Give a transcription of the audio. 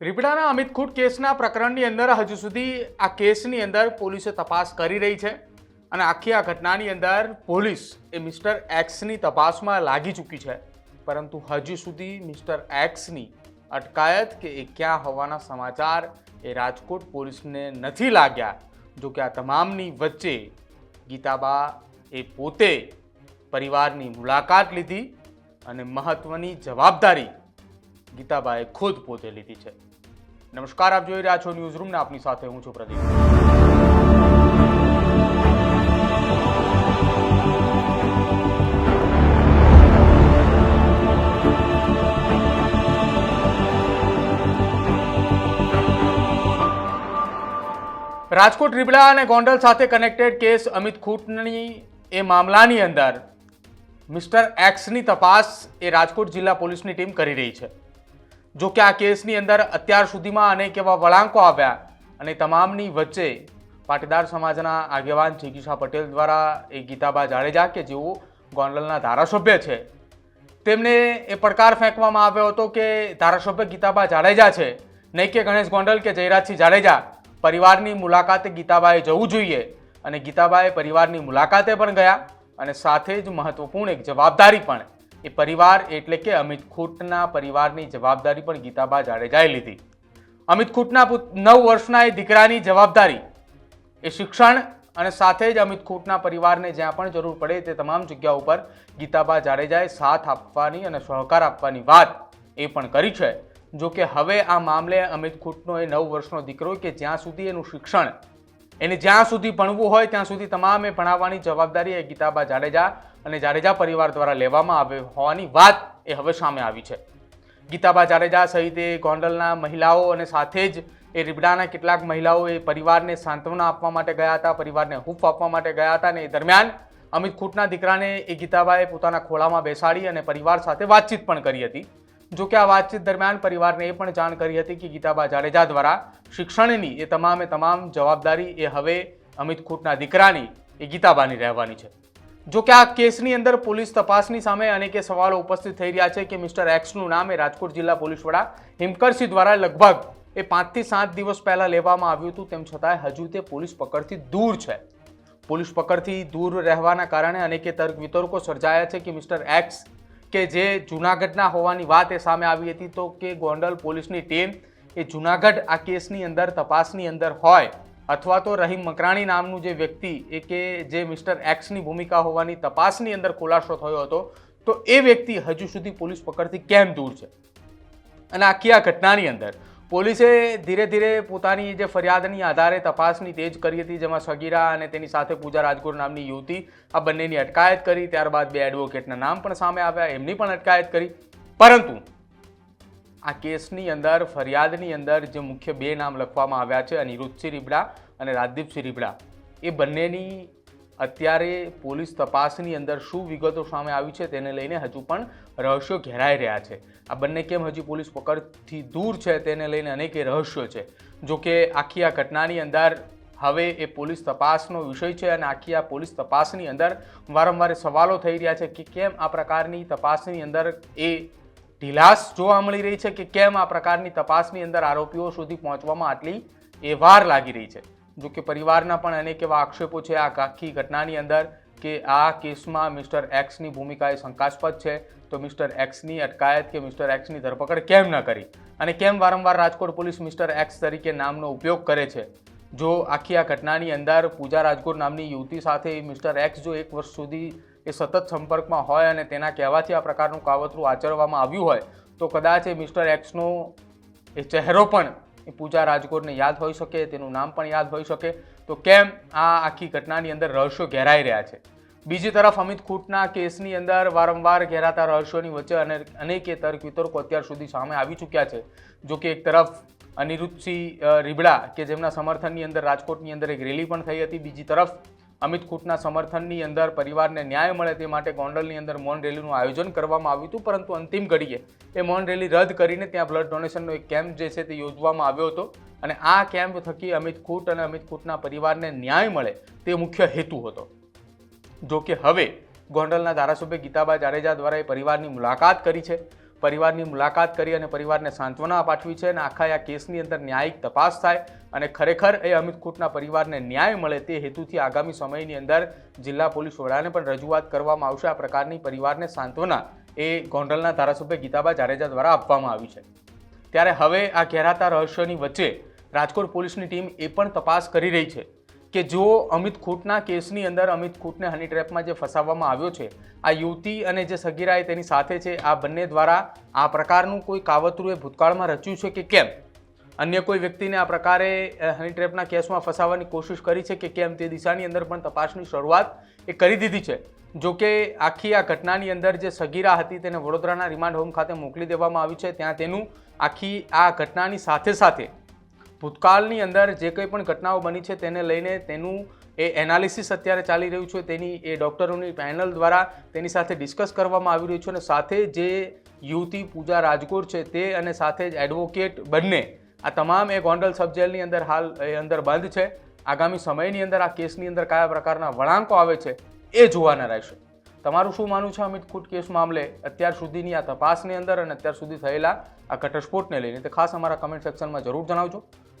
રીપડાના અમિત ખૂટ કેસના પ્રકરણની અંદર હજુ સુધી આ કેસની અંદર પોલીસે તપાસ કરી રહી છે અને આખી આ ઘટનાની અંદર પોલીસ એ મિસ્ટર એક્સની તપાસમાં લાગી ચૂકી છે. પરંતુ હજુ સુધી મિસ્ટર એક્સની અટકાયત કે એ ક્યાં હોવાના સમાચાર એ રાજકોટ પોલીસને નથી લાગ્યા, જો કે આ તમામની વચ્ચે ગીતાબા એ પોતે પરિવારની મુલાકાત લીધી અને મહત્ત્વની જવાબદારી ગીતાબાએ ખુદ પોતે લીધી છે. નમસ્કાર, આપ જોઈ રહ્યા છો ન્યૂઝ રૂમ ને આપની સાથે હું છું પ્રદીપ. રાજકોટ રીબડા અને ગોંડલ સાથે કનેક્ટેડ કેસ અમિત ખૂટની એ મામલાની અંદર મિસ્ટર એક્સની તપાસ એ રાજકોટ જિલ્લા પોલીસની ટીમ કરી રહી છે. જો કે આ કેસની અંદર અત્યાર સુધીમાં અનેક એવા વળાંકો આવ્યા અને તમામની વચ્ચે પાટીદાર સમાજના આગેવાન જિગીશા પટેલ દ્વારા એ ગીતાબા જાડેજા કે જેઓ ગોંડલના ધારાસભ્ય છે, તેમને એ પડકાર ફેંકવામાં આવ્યો હતો કે ધારાસભ્ય ગીતાબા જાડેજા છે. નહીં કે ગણેશ ગોંડલ કે જયરાજસિંહ જાડેજા. પરિવારની મુલાકાતે ગીતાબાએ જવું જોઈએ અને ગીતાબાએ પરિવારની મુલાકાતે પણ ગયા અને સાથે જ મહત્વપૂર્ણ એક જવાબદારી પણ એ પરિવાર એટલે કે અમિત ખૂટના પરિવારની જવાબદારી પણ ગીતાબા જાડેજાએ લીધી. અમિત ખૂટના નવ વર્ષના એ દીકરાની જવાબદારી. એ શિક્ષણ અને સાથે જ અમિત ખૂટના પરિવારને જ્યાં પણ જરૂર પડે તે તમામ જગ્યા ઉપર ગીતાબા જાડેજાએ સાથ આપવાની અને સહકાર આપવાની વાત એ પણ કરી છે. જો કે હવે આ મામલે અમિત ખૂટનો એ નવ વર્ષનો દીકરો કે જ્યાં સુધી એનું શિક્ષણ, એને જ્યાં સુધી ભણવું હોય ત્યાં સુધી તમામ ભણાવવાની જવાબદારી એ ગીતાબા જાડેજા અને જાડેજા પરિવાર દ્વારા લેવામાં આવે હોવાની વાત એ હવે સામે આવી છે. ગીતાબા જાડેજા સહિત એ ગોંડલના મહિલાઓ અને સાથે જ એ રીબડાના કેટલાક મહિલાઓ એ પરિવારને સાંત્વના આપવા માટે ગયા હતા, પરિવારને હૂફ આપવા માટે ગયા હતા અને એ દરમિયાન અમિત ખૂટના દીકરાને એ ગીતાબાએ પોતાના ખોળામાં બેસાડી અને પરિવાર સાથે વાતચીત પણ કરી હતી. જો કે આ વાતચીત દરમિયાન પરિવારને એ પણ જાણ કરી હતી કે ગીતાબા જાડેજા દ્વારા શિક્ષણની એ તમામે તમામ જવાબદારી એ હવે અમિત ખૂટના દીકરાની, એ ગીતાબાની રહેવાની છે. જો કે આ કેસની અંદર પોલીસ તપાસની સામે અનેકે સવાલો ઉપસ્થિત થઈ રહ્યા છે કે મિસ્ટર એક્સનું નામ એ રાજકોટ જિલ્લા પોલીસ વડા હિમકરસિંહ દ્વારા લગભગ એ પાંચથી સાત દિવસ પહેલાં લેવામાં આવ્યું હતું. તેમ છતાં હજુ તે પોલીસ પકડથી દૂર છે. પોલીસ પકડથી દૂર રહેવાના કારણે અનેકે તર્ક વિતર્કો સર્જાયા છે કે મિસ્ટર એક્સ કે જે જૂનાગઢના હોવાની વાત એ સામે આવી હતી તો કે ગોંડલ પોલીસની ટીમ એ જૂનાગઢ આ કેસની અંદર તપાસની અંદર હોય અથવા તો રહીમ મકરાણી નામનું જે વ્યક્તિ એ કે જે મિસ્ટર એક્સની ભૂમિકા હોવાની તપાસની અંદર ખુલાસો થયો હતો, તો એ વ્યક્તિ હજુ સુધી પોલીસ પકડથી કેમ દૂર છે? અને આખી આ ઘટનાની અંદર પોલીસે ધીરે ધીરે પોતાની જે ફરિયાદની આધારે તપાસની તેજ કરી હતી, જેમાં સગીરા અને તેની સાથે પૂજા રાજગોર નામની યુવતી આ બંનેની અટકાયત કરી, ત્યારબાદ બે એડવોકેટના નામ પણ સામે આવ્યા, એમની પણ અટકાયત કરી. પરંતુ આ કેસની અંદર, ફરિયાદની અંદર જે મુખ્ય બે નામ લખવામાં આવ્યા છે, અનિરુદ્ધસિંહ રીબડા અને રાજદીપસિંહ રીબડા. એ બંનેની અત્યારે પોલીસ તપાસની અંદર શું વિગતો સામે આવી છે તેને લઈને હજુ પણ રહસ્યો ઘેરાઈ રહ્યા છે. આ બંને કેમ હજી પોલીસ પકડથી દૂર છે તેને લઈને અનેક રહસ્યો છે. જો કે આખી આ ઘટનાની અંદર હવે એ પોલીસ તપાસનો વિષય છે અને આખી આ પોલીસ તપાસની અંદર વારંવાર સવાલો થઈ રહ્યા છે કે કેમ આ પ્રકારની તપાસની અંદર એ ઢીલાસ જોવા મળી રહી છે કે કેમ આ પ્રકારની તપાસની અંદર આરોપીઓ સુધી પહોંચવામાં આટલી એ વાર લાગી રહી છે? જો કે પરિવારના પણ અનેક એવા આક્ષેપો છે આ આખી ઘટનાની અંદર કે આ કેસમાં મિસ્ટર એક્સની ભૂમિકા એ શંકાસ્પદ છે. તો મિસ્ટર એક્સની અટકાયત કે મિસ્ટર એક્સની ધરપકડ કેમ ન કરી? અને કેમ વારંવાર રાજકોટ પોલીસ મિસ્ટર એક્સ તરીકે નામનો ઉપયોગ કરે છે? જો આખી આ ઘટનાની અંદર પૂજા રાજકોટ નામની યુવતી સાથે મિસ્ટર એક્સ જો એક વર્ષ સુધી એ સતત સંપર્કમાં હોય અને તેના કહેવાથી આ પ્રકારનું કાવતરું આચરવામાં આવ્યું હોય, તો કદાચ એ મિસ્ટર એક્સનો એ ચહેરો પણ એ પૂજા રાજકોટને યાદ હોઈ શકે, તેનું નામ પણ યાદ હોઈ શકે. તો કેમ આ આખી ઘટનાની અંદર રહસ્યો ઘેરાઈ રહ્યા છે? બીજી તરફ અમિત ખૂટના કેસની અંદર વારંવાર ઘેરાતા રહસ્યોની વચ્ચે અને, અનેકે તર્ક વિતર્કો અત્યાર સુધી સામે આવી ચૂક્યા છે. જો કે એક તરફ અનિરુદ્ધસિંહ રીબડા કે જેમના સમર્થનની અંદર રાજકોટની અંદર એક રેલી પણ થઈ હતી, બીજી તરફ અમિત ખૂટના સમર્થનની અંદર પરિવારને ન્યાય મળે તે માટે ગોંડલની અંદર મૌન રેલીનું આયોજન કરવામાં આવ્યું હતું, પરંતુ અંતિમ ઘડીએ એ મૌન રેલી રદ કરીને ત્યાં બ્લડ ડોનેશનનો એક કેમ્પ જે છે તે યોજવામાં આવ્યો હતો અને આ કેમ્પ થકી અમિત ખૂટ અને અમિત ખૂટના પરિવારને ન્યાય મળે તે મુખ્ય હેતુ હતો. જો કે હવે ગોંડલના ધારાસભ્ય ગીતાબા જાડેજા દ્વારા એ પરિવારની મુલાકાત કરી છે. પરિવારની મુલાકાત કરી અને પરિવારને સાંત્વના પાઠવી છે અને આખા આ કેસની અંદર ન્યાયિક તપાસ થાય અને ખરેખર એ અમિત ખૂટના પરિવારને ન્યાય મળે તે હેતુથી આગામી સમયની અંદર જિલ્લા પોલીસ વડાને પણ રજૂઆત કરવામાં આવશે. આ પ્રકારની પરિવારને સાંત્વના એ ગોંડલના ધારાસભ્ય ગીતાબા જાડેજા દ્વારા આપવામાં આવી છે. ત્યારે હવે આ ઘેરાતા રહસ્યની વચ્ચે રાજકોટ પોલીસની ટીમ એ પણ તપાસ કરી રહી છે. કે જો અમિત ખૂટના કેસની અંદર અમિત ખૂટને હની ટ્રેપમાં જે ફસાવવામાં આવ્યો છે, આ યુવતી અને જે સગીરાએ તેની સાથે છે, આ બંને દ્વારા આ પ્રકારનું કોઈ કાવતરું એ ભૂતકાળમાં રચ્યું છે કે કેમ? અન્ય કોઈ વ્યક્તિને આ પ્રકારે હની ટ્રેપના કેસમાં ફસાવવાની કોશિશ કરી છે કે કેમ તે દિશાની અંદર પણ તપાસની શરૂઆત એ કરી દીધી છે. જો કે આખી આ ઘટનાની અંદર જે સગીરા હતી તેને વડોદરાના રિમાન્ડ હોમ ખાતે મોકલી દેવામાં આવી છે. ત્યાં તેનું આખી આ ઘટનાની સાથે સાથે ભૂતકાળની અંદર જે કંઈ પણ ઘટનાઓ બની છે તેને લઈને તેનું એ એનાલિસિસ અત્યારે ચાલી રહ્યું છે. તેની એ ડૉક્ટરોની પેનલ દ્વારા તેની સાથે ડિસ્કસ કરવામાં આવી રહ્યું છે અને સાથે જે યુવતી પૂજા રાજકોટ છે તે અને સાથે જ એડવોકેટ બંને, આ તમામ એ ગોંડલ સબજેલની અંદર હાલ એ અંદર બંધ છે. આગામી સમયની અંદર આ કેસની અંદર કયા પ્રકારના વળાંકો આવે છે એ જોવાના રહેશે. તમારું શું માનવું છે અમિત ખૂટ કેસ મામલે? અત્યાર સુધીની આ તપાસની અંદર અને અત્યાર સુધી થયેલા આ ઘટસ્ફોટને લઈને. તે ખાસ અમારા કમેન્ટ સેક્શનમાં જરૂર જણાવજો.